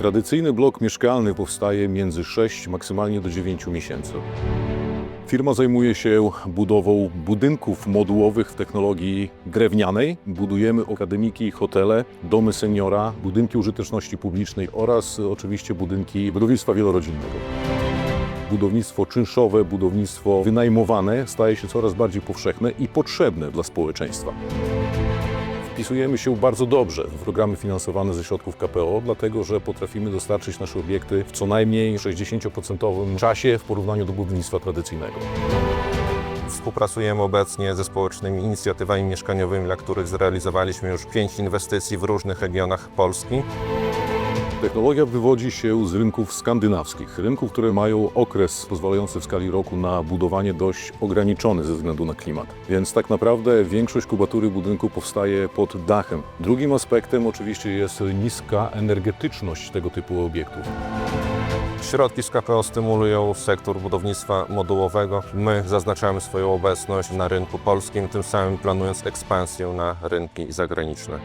Tradycyjny blok mieszkalny powstaje między 6, maksymalnie do 9 miesięcy. Firma zajmuje się budową budynków modułowych w technologii drewnianej. Budujemy akademiki, hotele, domy seniora, budynki użyteczności publicznej oraz oczywiście budynki budownictwa wielorodzinnego. Budownictwo czynszowe, budownictwo wynajmowane staje się coraz bardziej powszechne i potrzebne dla społeczeństwa. Wpisujemy się bardzo dobrze w programy finansowane ze środków KPO, dlatego że potrafimy dostarczyć nasze obiekty w co najmniej 60% czasie w porównaniu do budownictwa tradycyjnego. Współpracujemy obecnie ze społecznymi inicjatywami mieszkaniowymi, dla których zrealizowaliśmy już pięć inwestycji w różnych regionach Polski. Technologia wywodzi się z rynków skandynawskich, rynków, które mają okres pozwalający w skali roku na budowanie dość ograniczony ze względu na klimat. Więc tak naprawdę większość kubatury budynku powstaje pod dachem. Drugim aspektem oczywiście jest niska energetyczność tego typu obiektów. Środki z KPO stymulują sektor budownictwa modułowego. My zaznaczamy swoją obecność na rynku polskim, tym samym planując ekspansję na rynki zagraniczne.